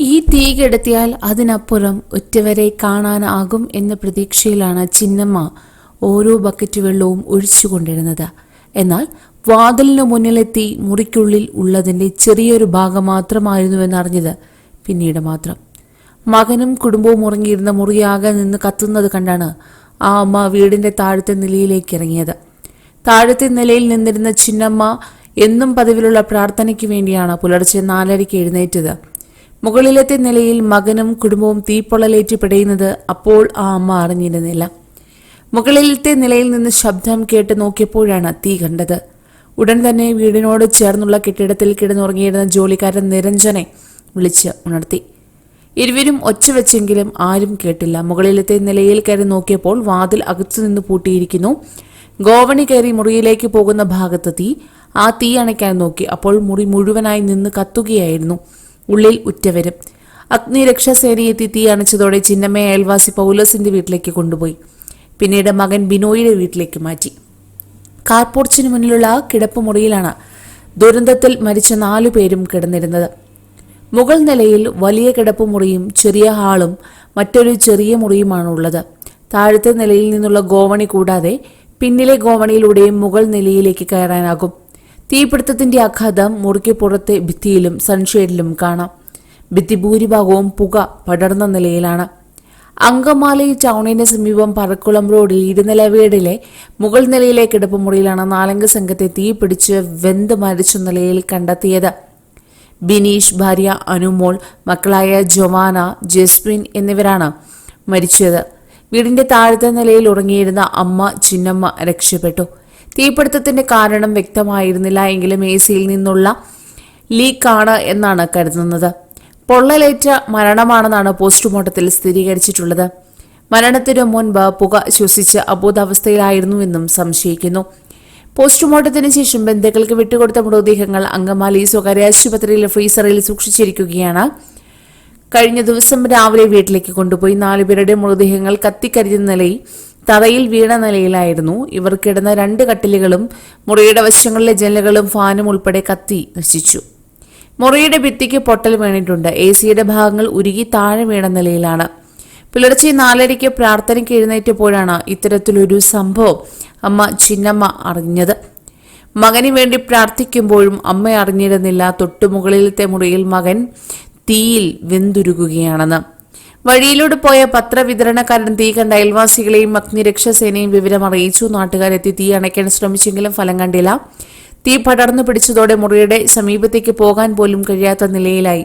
ഈ തീ കെടുത്തിയാൽ അതിനപ്പുറം ഒറ്റവരെ കാണാനാകും എന്ന പ്രതീക്ഷയിലാണ് ചിന്നമ്മ ഓരോ ബക്കറ്റ് വെള്ളവും ഒഴിച്ചുകൊണ്ടിരുന്നത്. എന്നാൽ വാതിലിന് മുന്നിലെത്തി മുറിക്കുള്ളിൽ ഉള്ളതിന്റെ ചെറിയൊരു ഭാഗം മാത്രമായിരുന്നുവെന്നറിഞ്ഞത് പിന്നീട് മാത്രം. മകനും കുടുംബവും ഉറങ്ങിയിരുന്ന മുറിയാകെ നിന്ന് കത്തുന്നത് കണ്ടാണ് ആ അമ്മ വീടിന്റെ താഴത്തെ നിലയിലേക്ക് ഇറങ്ങിയത്. താഴത്തെ നിലയിൽ നിന്നിരുന്ന ചിന്നമ്മ എന്നും പതിവിലുള്ള പ്രാർത്ഥനയ്ക്ക് വേണ്ടിയാണ് പുലർച്ചെ നാലരയ്ക്ക് എഴുന്നേറ്റത്. മുകളിലത്തെ നിലയിൽ മകനും കുടുംബവും തീപ്പൊള്ളലേറ്റ് പിടയുന്നത് അപ്പോൾ ആ അമ്മ അറിഞ്ഞിരുന്നില്ല. മുകളിലത്തെ നിലയിൽ നിന്ന് ശബ്ദം കേട്ട് നോക്കിയപ്പോഴാണ് തീ കണ്ടത്. ഉടൻ തന്നെ വീടിനോട് ചേർന്നുള്ള കെട്ടിടത്തിൽ കിടന്നുറങ്ങിയിരുന്ന ജോലിക്കാരൻ നിരഞ്ജനെ വിളിച്ച് ഉണർത്തി. ഇരുവരും ഒച്ച വെച്ചെങ്കിലും ആരും കേട്ടില്ല. മുകളിലത്തെ നിലയിൽ കയറി നോക്കിയപ്പോൾ വാതിൽ അകത്തു നിന്ന് പൂട്ടിയിരിക്കുന്നു. ഗോവണി കയറി മുറിയിലേക്ക് പോകുന്ന ഭാഗത്ത് തീ. ആ തീ അണയ്ക്കാൻ നോക്കി. അപ്പോൾ മുറി മുഴുവനായി നിന്ന് കത്തുകയായിരുന്നു. ഉള്ളിൽ ഉറ്റവരും. അഗ്നിരക്ഷാസേനയെത്തി തീ അണച്ചതോടെ ചിന്നമ്മയെ അയൽവാസി പൗലോസിന്റെ വീട്ടിലേക്ക് കൊണ്ടുപോയി. പിന്നീട് മകൻ ബിനോയിയുടെ വീട്ടിലേക്ക് മാറ്റി. കാർപോർച്ചിന് മുന്നിലുള്ള കിടപ്പുമുറിയിലാണ് ദുരന്തത്തിൽ മരിച്ച നാലു പേരും കിടന്നിരുന്നത്. മുകൾ നിലയിൽ വലിയ കിടപ്പുമുറിയും ചെറിയ ഹാളും മറ്റൊരു ചെറിയ മുറിയുമാണ് ഉള്ളത് താഴത്തെ നിലയിൽ നിന്നുള്ള ഗോവണി കൂടാതെ പിന്നിലെ ഗോവണിയിലൂടെയും മുകൾ നിലയിലേക്ക് കയറാനാകും. തീപിടുത്തത്തിന്റെ ആഘാതം മുറിക്ക് പുറത്തെ ഭിത്തിയിലും സൺഷെയ്ഡിലും കാണാം. ഭിത്തി ഭൂരിഭാഗവും പുക പടർന്ന നിലയിലാണ്. അങ്കമാലി ടൗണിന് സമീപം പറക്കുളം റോഡിൽ ഇരുനില വീടിലെ മുകൾ നിലയിലെ കിടപ്പുമുറിയിലാണ് നാലംഗ സംഘത്തെ തീപിടിച്ച് വെന്ത് മരിച്ച നിലയിൽ കണ്ടെത്തിയത്. ബിനീഷ് ഭാര്യ അനുമോൾ മക്കളായ ജൊവാന ജസ്മിൻ എന്നിവരാണ് മരിച്ചത്. വീടിന്റെ താഴത്തെ നിലയിൽ ഉറങ്ങിയിരുന്ന അമ്മ ചിന്നമ്മ രക്ഷപ്പെട്ടു. തീപിടുത്തത്തിന്റെ കാരണം വ്യക്തമായിരുന്നില്ല. എങ്കിലും എ സിയിൽ നിന്നുള്ള ലീക്കാണ് എന്നാണ് കരുതുന്നത്. പൊള്ളലേറ്റ മരണമാണെന്നാണ് പോസ്റ്റ്മോർട്ടത്തിൽ സ്ഥിരീകരിച്ചിട്ടുള്ളത്. മരണത്തിനു മുൻപ് പുക ശ്വസിച്ച് അബോധാവസ്ഥയിലായിരുന്നുവെന്നും സംശയിക്കുന്നു. പോസ്റ്റ്മോർട്ടത്തിന് ശേഷം ബന്ധുക്കൾക്ക് വിട്ടുകൊടുത്ത മൃതദേഹങ്ങൾ അങ്കമാലി സ്വകാര്യ ആശുപത്രിയിലെ ഫ്രീസറിൽ സൂക്ഷിച്ചിരിക്കുകയാണ്. കഴിഞ്ഞ ദിവസം രാവിലെ വീട്ടിലേക്ക് കൊണ്ടുപോയി. നാലുപേരുടെ മൃതദേഹങ്ങൾ കത്തിക്കരിഞ്ഞ നിലയിൽ തറയിൽ വീണ നിലയിലായിരുന്നു. ഇവർ കിടന്ന രണ്ട് കട്ടിലുകളും മുറിയുടെ വശങ്ങളിലെ ജനലുകളും ഫാനും ഉൾപ്പെടെ കത്തി നശിച്ചു. മുറിയുടെ ഭിത്തിക്ക് പൊട്ടൽ വീണിട്ടുണ്ട്. എ സിയുടെ ഭാഗങ്ങൾ ഉരുകി താഴെ വീണ നിലയിലാണ്. പുലർച്ചെ നാലരയ്ക്ക് പ്രാർത്ഥനയ്ക്ക് എഴുന്നേറ്റപ്പോഴാണ് ഇത്തരത്തിലൊരു സംഭവം അമ്മ ചിന്നമ്മ അറിഞ്ഞത്. മകന് വേണ്ടി പ്രാർത്ഥിക്കുമ്പോഴും അമ്മ അറിഞ്ഞിരുന്നില്ല. തൊട്ടുമുകളിലത്തെ മുറിയിൽ മകൻ തീയിൽ വെന്തുരുകുകയാണെന്ന്. വഴിയിലൂടെ പോയ പത്രവിതരണക്കാരൻ തീ കണ്ട അയൽവാസികളെയും അഗ്നിരക്ഷാസേനയും വിവരം അറിയിച്ചു. നാട്ടുകാരെത്തി തീ അണയ്ക്കാൻ ശ്രമിച്ചെങ്കിലും ഫലം കണ്ടില്ല. തീ പടർന്നു പിടിച്ചതോടെ മുറിയുടെ സമീപത്തേക്ക് പോകാൻ പോലും കഴിയാത്ത നിലയിലായി.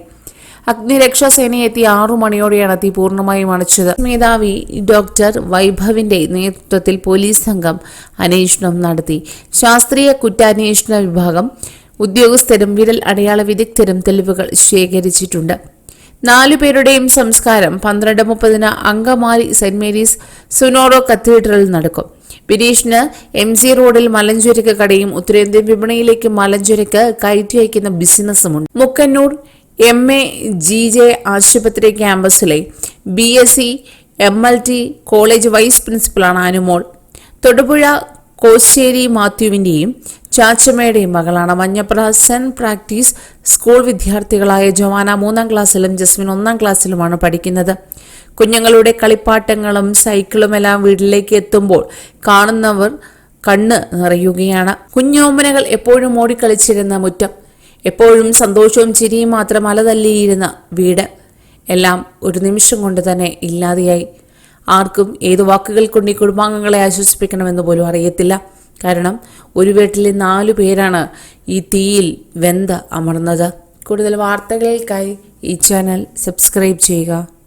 അഗ്നിരക്ഷാസേനയെത്തി ആറു മണിയോടെയാണ് തീ പൂർണമായും അണച്ചത്. മേധാവി ഡോക്ടർ വൈഭവിന്റെ നേതൃത്വത്തിൽ പോലീസ് സംഘം അന്വേഷണം നടത്തി. ശാസ്ത്രീയ കുറ്റാന്വേഷണ വിഭാഗം ഉദ്യോഗസ്ഥരും വിരൽ അടയാള വിദഗ്ധരും തെളിവുകൾ ശേഖരിച്ചിട്ടുണ്ട്. നാലുപേരുടെയും സംസ്കാരം പന്ത്രണ്ട് മുപ്പതിന് അങ്കമാലി സെന്റ് മേരീസ് സുനോറോ കത്തീഡ്രലിൽ നടക്കും. ബിനീഷിന് എം സി റോഡിൽ മലഞ്ചുരക്ക് കടയും ഉത്തരേന്ത്യൻ വിപണിയിലേക്ക് മലഞ്ചുരക്ക് കയറ്റി അയക്കുന്ന ബിസിനസ്സുമുണ്ട്. Mookkannoor M A G J ആശുപത്രി ക്യാമ്പസിലെ B S C M L T college vice പ്രിൻസിപ്പലാണ് Anumol. Thodupuzha Kosseri മാത്യുവിന്റെയും ചാച്ചമ്മയുടെയും മകളാണ് മഞ്ഞപ്ര സെന്റ് പ്രാക്ടീസ് സ്കൂൾ വിദ്യാർത്ഥികളായ ജവാന മൂന്നാം ക്ലാസ്സിലും ജസ്മിൻ ഒന്നാം ക്ലാസ്സിലുമാണ് പഠിക്കുന്നത്. കുഞ്ഞുങ്ങളുടെ കളിപ്പാട്ടങ്ങളും സൈക്കിളും എല്ലാം വീട്ടിലേക്ക് എത്തുമ്പോൾ കാണുന്നവർ കണ്ണ് നിറയുകയാണ്. കുഞ്ഞോമനകൾ എപ്പോഴും ഓടിക്കളിച്ചിരുന്ന മുറ്റം. എപ്പോഴും സന്തോഷവും ചിരിയും മാത്രം അലതല്ലിയിരുന്ന വീട്. എല്ലാം ഒരു നിമിഷം കൊണ്ട് തന്നെ ഇല്ലാതെയായി. ആർക്കും ഏത് വാക്കുകൾ കൊണ്ട് ഈ കുടുംബാംഗങ്ങളെ ആശ്വസിപ്പിക്കണമെന്ന് പോലും അറിയത്തില്ല. കാരണം ഒരു വീട്ടിലെ നാലു പേരാണ് ഈ തീയിൽ വെന്ത അമർന്നത്. കൂടുതൽ വാർത്തകൾക്കായി ഈ ചാനൽ സബ്സ്ക്രൈബ് ചെയ്യുക.